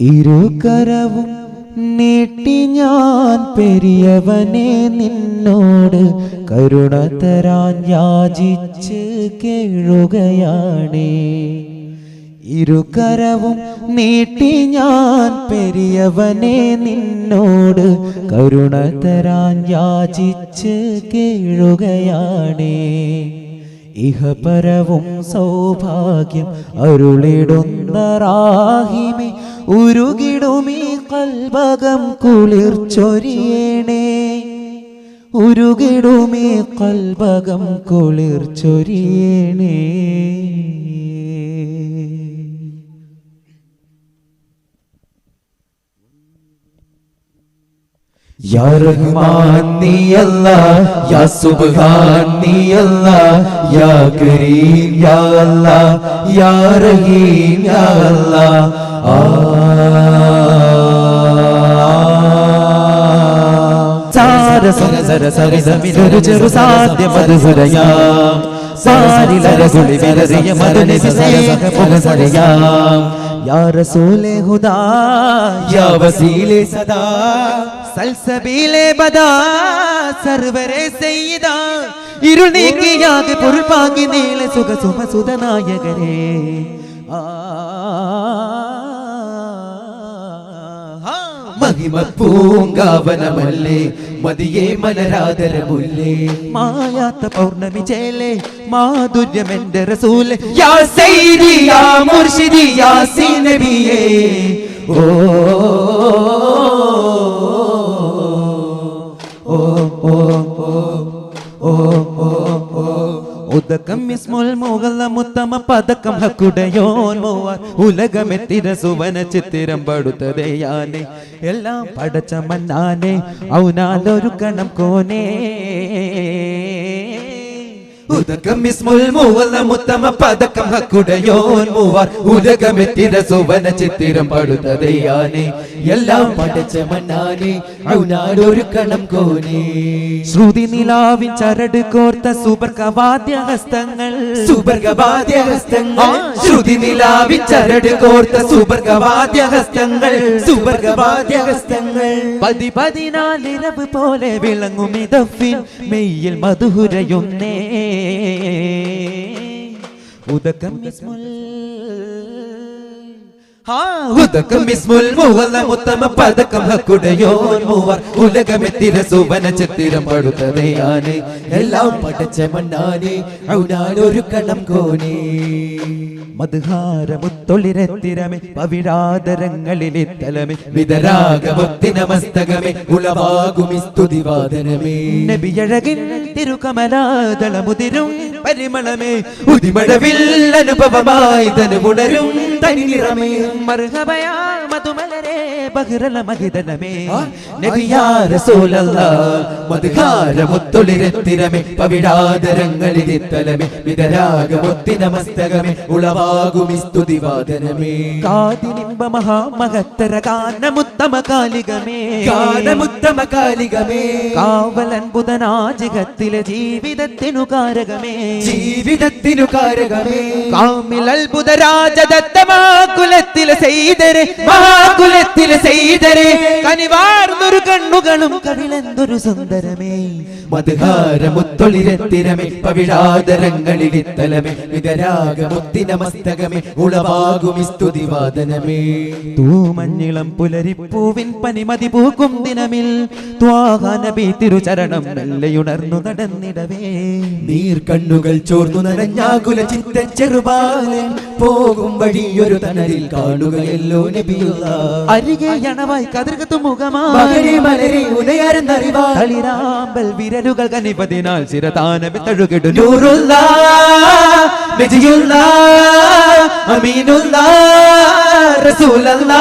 ഇരുകരവും നീട്ടി ഞാൻ പെരിയവനെ നിന്നോട് കരുണ തരാൻ യാചിച്ച് കേഴുകയാണേ. ഇരുകരവും നീട്ടി ഞാൻ പെരിയവനെ നിന്നോട് കരുണ തരാൻ യാചിച്ച് കേഴുകയാണേ. ഇഹപരവും സൗഭാഗ്യം അരുളിടുന്ന റാഹിമെ ഉരുകിടുമീ കൽബകം കുളിർച്ചൊരിയണേ ഉരുകിടുമീ കൽബകം കുളിർച്ചൊരിയണേ യാ യാ യാ കരീം യാ അല്ലാ യാ റഹീം യാ അല്ലാ. സാര സര സര സരി സമിതൊരു ചെറു സാധ്യ മധുരയാ സാരിലരകുളി വിലറിയ മധുന വിസേകമുഖസരയാം യാ റസൂലേ ഹുദാ യാ വസീലേ സദാ സൽസബീലേ ബദാ സർവരെ സയ്യിദ ഇരുൾ നീക്കിയാകെ പൊരുൾ പാകി നീള സുഖ സുഖ സുതനായകരേ ആ മഹിമ പൂങ്കാവനമല്ലേ മതിയെ മലരാതരമുല്ലേ? മായാത്ത പൗർണമി ചേലേ മാധുര്യം എന്റെ റസൂലെ. യാ സൈദി യാ മുർഷിദി യാ സീനബിയേ. ഓ ഉദകം ഇസ്മുൽ മുഗല്ല മുത്തമ പതക്കം ഹക്കുടയോൻ മൂവാർ ഉലകമെത്തിര സുവന ചിത്തിരം പടുത്തതയാനെ എല്ലാം പടച്ച മന്നാനെ. ഔനാലൊരു കണം കോനേ. ഉദകം ഇസ്മുൽ മൂവല്ല മുത്തമ പതക്കം ഹക്കുടയോൻ മൂവാർ. ഉലകമെത്തിര സുവന ചിത്തിരം പടുത്തതയാനെ എല്ലാം പഠിച്ച മന്നാനെ ഔനാടൊരു കണം കോനെ. ശ്രുതി നിലാവിൻ ചരട് കോർത്ത സുബർഗവാദ്യ ഹസ്തങ്ങൾ. സുബർഗവാദ്യ ഹസ്തങ്ങൾ. ശ്രുതി നിലാവിൻ ചരട് കോർത്ത സുബർഗവാദ്യ ഹസ്തങ്ങൾ. സുബർഗവാദ്യ ഹസ്തങ്ങൾ. പതി പതിനാലിരവ് പോലെ വിളങ്ങും മെയ്യിൽ മധുരയുന്നേ ഉദകം ഇസ്മുൽ ഉദകം ഇസ്മുൽ മുഹല്ല മുത്തമ പതക്കം ഹക്കുടയോൻ മൂവർ. ഉലകമെത്തിര സുവന ചിത്തിരം പടുത്തതയാന് എല്ലാം പഠിച്ച മണ്ണാനെ. ഒരു കണം കോനെ. മധുഹാരമുത്തൊളിരത്തിരമേ. പവിഴാതരങ്ങളിലെ തലമേ. വിതരാഗമത്തിന മസ്തകമേ ഉളവാകും സ്തുതിവാദനമേ. നബിയഴകിൻ തിരുകമലാതളമുതിരും പരിമളമേ ഉതിമഴവിൽ അനുഭവമായി തനുമുണരും തനിറമേ നിറമേ മർഹബയാ മധുമലരേ ബഹിറല മഹിതനമേ മധുകാരമുത്തൊളിരത്തിരമേ പവിടാതരങ്ങളിരിത്തലമേ വിതരാഗമൊത്തിന മസ്തകമേ ഉളവാകും സ്തുതിവാദനമേ കാതിനിമ്പ മഹാമഹത്തര കാനമുത്തമ കാലികമേ കാനമുത്തമ കാലികമേ കാവലൻ ബുധനാജികത്തിലെ ജീവിതത്തിനു കാരകമേ ജീവിതത്തിനു കാരകമേ കാമിൽ അത്ഭുത രാജദത്തമാകുലത്തിലെ ചെയ്തരെ മഹാകുലത്തിലെ ചെയ്തരെ. കനിവാർന്നൊരു കണ്ണുകളും കവിളെന്തൊരു സുന്ദരമേ. മധുഹാരമുത്തൊളിരത്തിരമേ പവിഴാതരങ്ങളിലിത്തലമേ വിതരാഗമുത്തിന മസ്തകമേ ഉളവാകും സ്തുതിവാദനമേ. തൂമഞ്ഞിളം പുലരിപ്പൂവിൻ പനിമതി പൂക്കും ദിനമിൽ ത്വാഹാനബി തിരുചരണം മെല്ലയുണർന്നു നടന്നിടവേ. നീർക്കണ്ണുകൾ ചോർന്നു നനഞ്ഞാകുല ചിത്ത ചെറുപാലൻ പോകും വഴിയൊരു തണലിൽ കാണുകയല്ലോ നബിയുള്ള. അരികെ അണവായി കതിർകത്തു മുഖമാ മകരെ മലരെ ഉദയരെന്നറിവാ തളിരാമ്പൽ വിരലുകൾ കനിപതിനാൽ ചിരതാനമി തഴുകിടു നൂറുള്ള നജിയുള്ള അമീനുള്ള റസൂലല്ല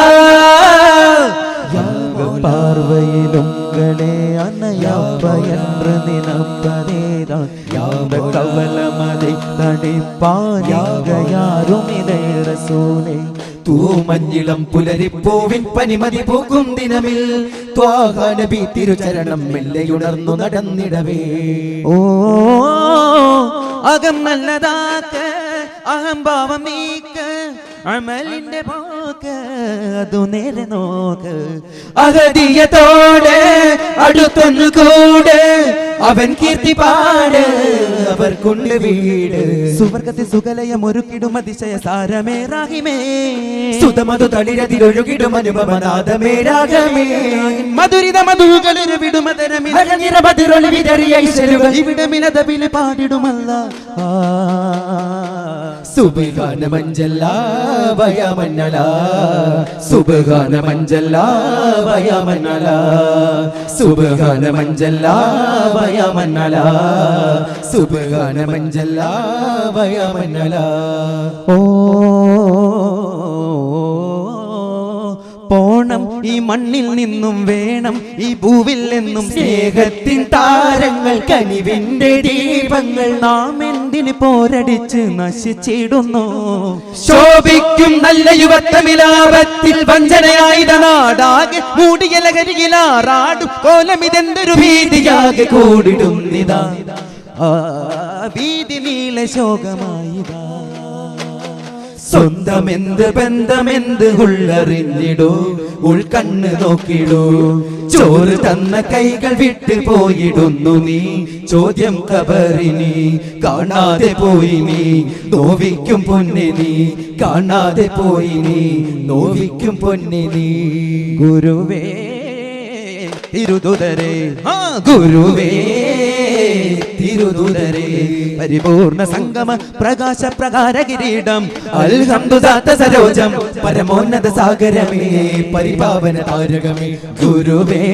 பார்வையிலுங்களே அன்னையப்ப என்று நினைப்பதேதான் யாந்த கவலமதை தடிப்பான் எங்க யாரும் இதை ரசூலே തൂമഞ്ഞിളം പുലരിപ്പൂവിൻ പനിമതി പൂക്കും ദിനമിൽ. ത്വാഹാനബി തിരുചരണം മെല്ലയുണർന്നു നടന്നിടവേ. ഓ അകം നല്ലതാക്ക അഹംഭാവം നീക്ക അമലിന്റെ പോക്ക് അതു നേരെ നോക്ക്. അഗതിയതോടെ അടുത്തൊന്നു കൂടെ. അവൻ കീർത്തി പാട് അവർക്കുണ്ട് വീട്. സുവർഗത്തെ സുഖലയം ഒരുക്കിടും അതിശയ സാരമേ രാഹിമേ. സുതമതു തളിരതിരൊഴുകിടും അനുപമനാഥമേ രാഗമേ. മധുരിത ഇവിടെ മിനതവിൽ പാടിടുമല്ല. സുബാന മഞ്ചല്ല വയമന്നല. സുബാന മഞ്ചല്ല വയമന്നല. സുബാന മഞ്ചല്ല സുബാന മഞ്ചല്ല വയമന്നല. ഓ പോണം ഈ മണ്ണിൽ നിന്നും വേണം ഈ ഭൂവിൽ നിന്നും സ്നേഹത്തിൻ താരങ്ങൾ കനിവിന്റെ ദീപങ്ങൾ. നാം എന്തിന് പോരടിച്ച് നശിച്ചിടുന്നു ശോഭിക്കും നല്ല യുവത്വമിലാപത്തിൽ വഞ്ചനയായിട നാടാകെ മൂടിയ ലഹരിയിലാറാടും കോലമിതെന്തൊരു ഭീതിയാകെ കൂടിടുന്നിതാ വീതി നീല ശോകമായിതാ സ്വന്തമെന്ത് ബന്ധമെന്ത് ഉള്ളറിഞ്ഞിടൂ ഉൾക്കണ്ണ് നോക്കിടൂ. ചോറ് തന്ന കൈകൾ വിട്ടു പോയിടുന്നു നീ ചോദ്യം കബറിനി കാണാതെ പോയി നീ. നോവിക്കും പൊന്നെ നീ കാണാതെ പോയി നീ. നോവിക്കും പൊന്നെ നീ. ഗുരുവേ തിരുതുതരേ. ഗുരുവേ. തിരുതുതരേ പരിപൂർണ സംഗമ പ്രകാശ പ്രകാര കിരീടം. അൽഹംദുദാത്ത സരോജം. പരമോന്നത സാഗരമേ പരിപാവന താരകമേ. ഗുരുവേ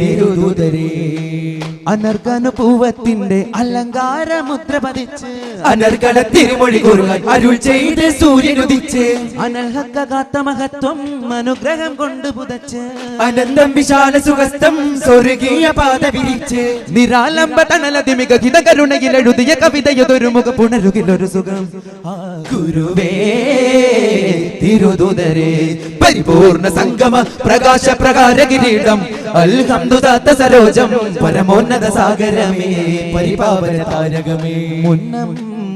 തിരുദൂതരേ. അനർഗനുപൂവത്തിന്റെ അലങ്കാര മുദ്ര പതിച്ച് അനർഗണ തിരുമൊഴി കുറുകാൻ അരുൾ ചെയ്ത് സൂര്യനുദിച്ച് അനൽഹക്കാത്ത മഹത്വം അനുഗ്രഹം കൊണ്ട് പുതച്ച് അനന്തം വിശാല സുഖസ്ഥം സ്വർഗീയ പാത വിരിച്ച് നിരാലംബ തണലതിമിക ഹിത കരുണയിൽ എഴുതിയ കവിതയതൊരു മുഖ പുണരുകിലൊരു സുഖം. ഗുരുവേ തിരുദൂതരേ പരിപൂർണ സംഗമ പ്രകാശ പ്രകാര കിരീടം അൽഹംദുദാത്ത സരോജം പരമോന്നത സാഗരമേ പരിപാവന താരകമേ മുന്നം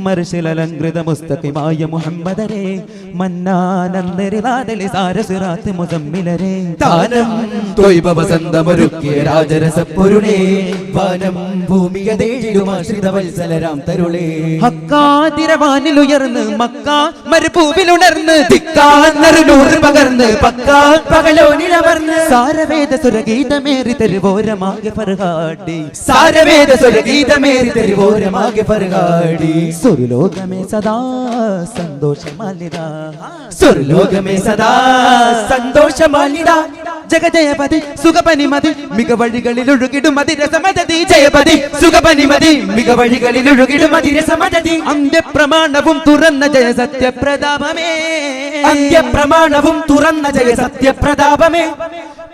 മർശിലലങ്കൃത മുസ്തഖിമായ മുഹമ്മദരെ മന്നാനന്ദരിലാദലി സാരസിറാത്ത് മുസമ്മിലരെ. താനം തൊയ്ബ വസന്തമൊരുക്കിയ രാജരസപ്പൊരുളേ വാനം ഭൂമിയതേഴിടുമാശ്രിത വത്സലരാം തരുളേ. ഹക്കാതിരവാനിലുയർന്ന് മക്ക മരുഭൂവിലുണർന്ന് തിക്കാന്നറുനൂറ് പകർന്ന് പക്കാ പകലോനിലമർന്ന്. സാരവേദ സുരഗീതമേറി തരുവോരമാകെ പറുകാട്ടി സാരവേദ സുരഗീതമേറി തരുവോരമാകെ പറുകാടി സുരലോകമേ സദാ സന്തോഷമാലിത സ്വർലോകമേ സദാ സന്തോഷമാലിട ജഗജയപതി സുഖപനിമതി മിക വഴികളിൽ ഒഴുകിടും അതിരസമതി ജയപതി സുഖപനിമതി മിക വഴികളിൽ ഒഴുകിടും അതിരസമതി അന്ത്യപ്രമാണവും തുറന്ന ജയ സത്യപ്രതാപമേ അന്ത്യപ്രമാണവും തുറന്ന ജയ സത്യപ്രതാപമേ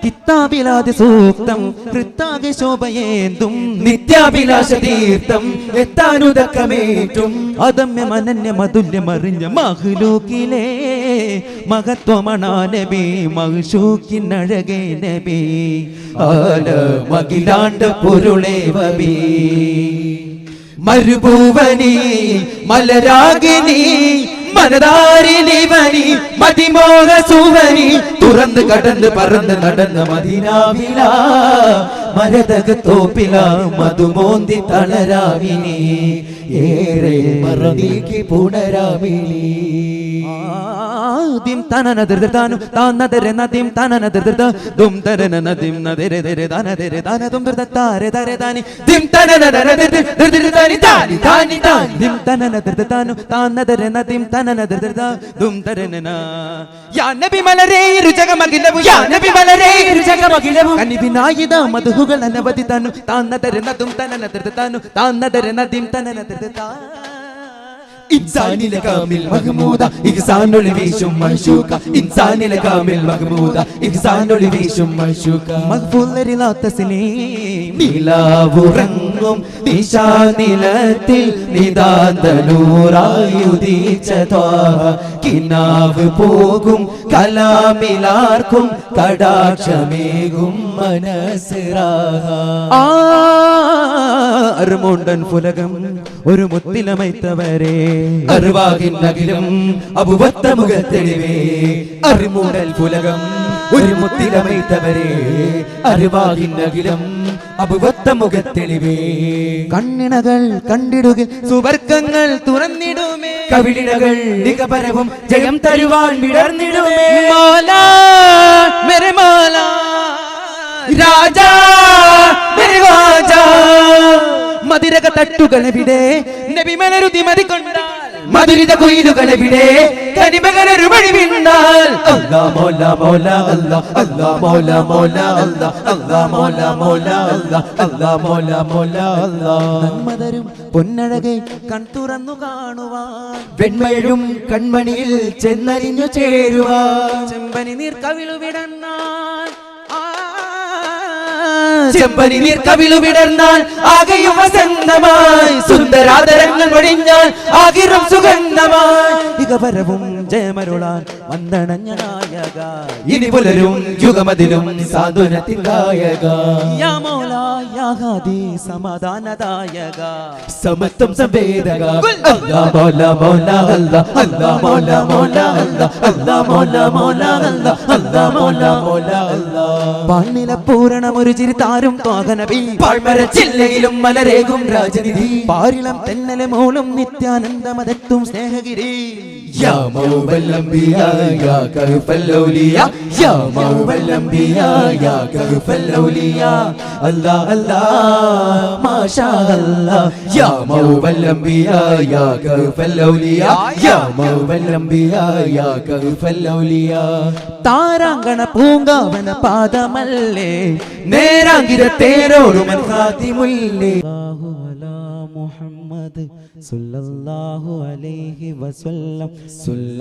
കിത്താബിലാതി സൂക്തം കൃത്താകെ ശോഭയേന്തും നിത്യാഭിലാഷ തീർത്ഥം എത്താനുതക്കമേറ്റും. അതമ്യ മനന്യ മതുല്യമറിഞ്ഞ മഹ്ലൂക്കിലെ മഹത്വമണാ നബി മഹ്ഷൂക്കിനഴകേ നബി. മകിലാണ്ട് പൊരുളേവബി മരുഭൂവനി മലരാഗിനി മനതാരിലിവനി മതിമോഹ സുവനി തുറന്ന് കടന്ന് പറന്ന് നടന്ന് മദിനാവില മരതക തോപ്പില മധുമോന്തി തളരാവിനി. ഏറെ മറനീക്കി പുണരാവിനി. ആദ്യം തനനതിർതാനു താനതരെ നദിം തനനതിർത ദും തരന നദിം നദരെ ദരെ ദനദരെ ദനതും ദർദത്താരെ ദരെ ദാനി ദിം തനനനനനദിർദിർദിർദിർദാനി താനി താനി താനി ദിം തനനതിർതാനു താനതരെ നദിം തനനതിർത ദും തരനന യാ നബി മലരേ രുചകമകിലവു യാ നബി മലരേ ഇരുജഗമകിലവും കനിവിനായിത മധുഹുകൾ അനവധി തന്നു താന്നതരെ നദും തനനതിർതാനു താന്നതരെ നദിം തനനതിർത ഇൻസാനിലെ കാമിൽ മഹമൂദ ഇഹ്സാനൊളി വീശും മഷൂക ഇൻസാനിലെ കാമിൽ മഹമൂദ ഇഹ്സാനൊളി വീശും മഷൂക മഖ്ബൂലരിലാത്ത സലീം നിലാവുറങ്ങും തൂങ്ങും ദിശാനിലത്തിൽ നിതാന്തനൂറായുദീച്ച ത്വാഹ കിനാവ് പോകും കലാമിലാർക്കും കടാക്ഷമേകും മനസ്സിറാഹ അറുമുണ്ടൻ പുലകം ഒരു മുത്തിലമൈത്തവരെ. അറിവാകിൻ അഖിലം അപുവത്ത മുഖത്തെളിവേ. അറിമൂടൽ പുലകം ഒരു മുത്തിലമൈത്തവരെ അറിവാകിൻ അഖിലം അപുവത്ത മുഖത്തെളിവേ. കണ്ണിണകൾ കണ്ടിടുക സുവർഗങ്ങൾ തുറന്നിടുമേ. കവിളിടകൾ നികപരവും ജയം തരുവാൻ വിടർന്നിടുമേ. മാല മെരമാല രാജാ മതിരക തട്ടുകൾ തട്ടുകളെവിടെ നബിമലരുതി മതിക്കൊണ്ടാൽ മധുരിത കുയിലുകളെവിടെ? കനിമകളൊരു വഴി വീണ്ടാൽ അല്ലാ മോല മോല അല്ലാ അല്ലാ മോല മോല അല്ലാ അല്ലാ മോല മോല അല്ലാ അല്ലാ മോല മോല അല്ലാ. നന്മതരും പൊന്നഴകെ കൺ തുറന്നു കാണുവാൻ. വെണ്മഴും കൺമണിയിൽ ചെന്നരിഞ്ഞു ചേരുവാൻ. ചെമ്പനി നീർ കവിളു വിടന്നാൽ ചെമ്പനി നീർ കവിളു വിടർന്നാൽ ആകെയും വസന്തമായി സുന്ദരാദരങ്ങൾ ഒഴിഞ്ഞാൽ ആകിരം സുഗന്ധമായി. ഇകപരവും ജയമരുളാൻ വന്ദണഞ്ഞ നായക. ഇനി പുലരും യുഗമതിലും സാധുനത്തിൽ ഗായക. യാ മൗല യാ ഹാദി സമാധാനദായക സമത്വം സംവേദക. അല്ലാ മോല മോല അല്ലാ അല്ലാ മോല മോല അല്ലാ അല്ലാ മോല മോല അല്ലാ അല്ലാ മോല മോല അല്ലാ. പാണില പൂരണം ഒരു ചിരി താരും തോകനബി പാഴ്മര ജില്ലയിലും മലരേകും രാജനിധി. പാരിളം തെന്നലെ മോളും നിത്യാനന്ദമതെത്തും സ്നേഹഗിരി. يا موبى الأنبياء يا كهف الأولياء يا موبى الأنبياء يا كهف الأولياء الله الله ما شاء الله يا موبى الأنبياء يا كهف الأولياء يا موبى الأنبياء يا كهف الأولياء താരാങ്കണ പൂങ്കാവന പാദമല്ലേ നേരാങ്കിര തേരോടുമൻ ഖാതിമുല്ലേ അല്ലാഹു അലാ മുഹമ്മദ് സല്ലല്ലാഹു അലൈഹി വസല്ലം